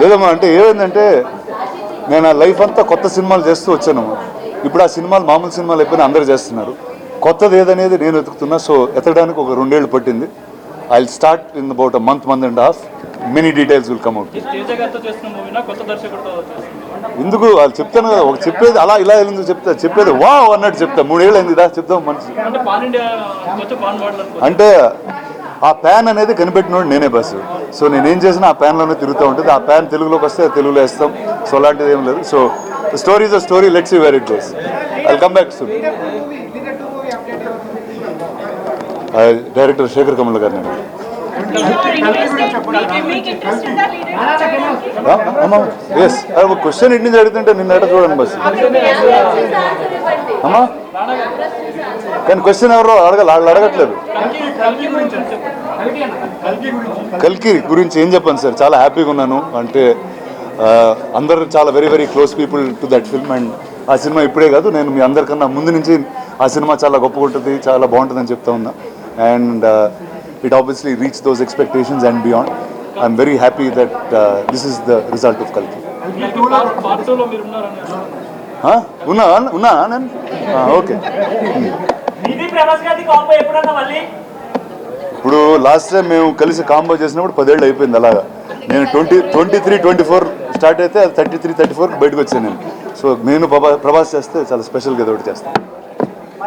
లేదమ్మా అంటే ఏమైందంటే నేను ఆ లైఫ్ అంతా కొత్త సినిమాలు చేస్తూ వచ్చాను. ఇప్పుడు ఆ సినిమాలు మామూలు సినిమాలు అయిపోయినా అందరూ చేస్తున్నారు. కొత్తది ఏదనేది నేను వెతుకుతున్నా. సో ఎతకడానికి ఒక రెండేళ్ళు పట్టింది. I start in about a month month and half many details will come out ఈ తేజ గారితో చేస్తున్న మూవీనా కొత్త దర్శకుడితో చేస్తుంది ఎందుకు? వాళ్ళు చెప్తాను కదా ఒక చెప్పేది అలా ఇలా ఎందుకు చెప్తా? చెప్పేది వా అన్నట్టు చెప్తా. మూడేళ్ళు అయింది దా చెప్తాం మనిషి అంటే ఆ ప్యాన్ అనేది కనిపెట్టినోడు నేనే బస్సు సో నేనేం చేసినా ఆ ప్యాన్లోనే తిరుగుతూ ఉంటుంది. ఆ ప్యాన్ తెలుగులోకి వస్తే తెలుగులో వేస్తాం. సో అలాంటిది ఏం లేదు. So story is a story lets you very goes I come back సు డైరెక్టర్ శేఖర్ కమల్ గారు ఎస్ ఒక క్వశ్చన్ ఇంటి నుంచి అడుగుతుంటే నిన్న చూడండి బస్. అమ్మా? కానీ క్వశ్చన్ ఎవరో అడగ వాళ్ళు అడగట్లేదు. కల్కి గురించి అని చెప్పండి కల్కి గురించి ఏం చెప్పాను సార్? చాలా హ్యాపీగా ఉన్నాను. అంటే అందరూ చాలా very very close people to that film and ఆ సినిమా ఇప్పుడే కాదు నేను మీ అందరికన్నా ముందు నుంచి ఆ సినిమా చాలా గొప్పగా ఉంటుంది చాలా బాగుంటుందని చెప్తా ఉన్నా. And very happy that this is the result of కల్కి పార్ట్ టూ లో మీరు ఉన్నారని ఆ? ఉన్నా ఉన్నా నేను ఓకే మళ్ళీ? ఇప్పుడు లాస్ట్ టైం మేము కలిసి కాంబో చేసినప్పుడు పదేళ్ళు అయిపోయింది అలాగా. నేను twenty twenty three twenty four start అయితే అది థర్టీ త్రీ థర్టీ ఫోర్ బయటకు వచ్చాను నేను. సో నేను ప్రభా ప్రభాస్ చేస్తే చాలా స్పెషల్గా ఒకటి చేస్తాను.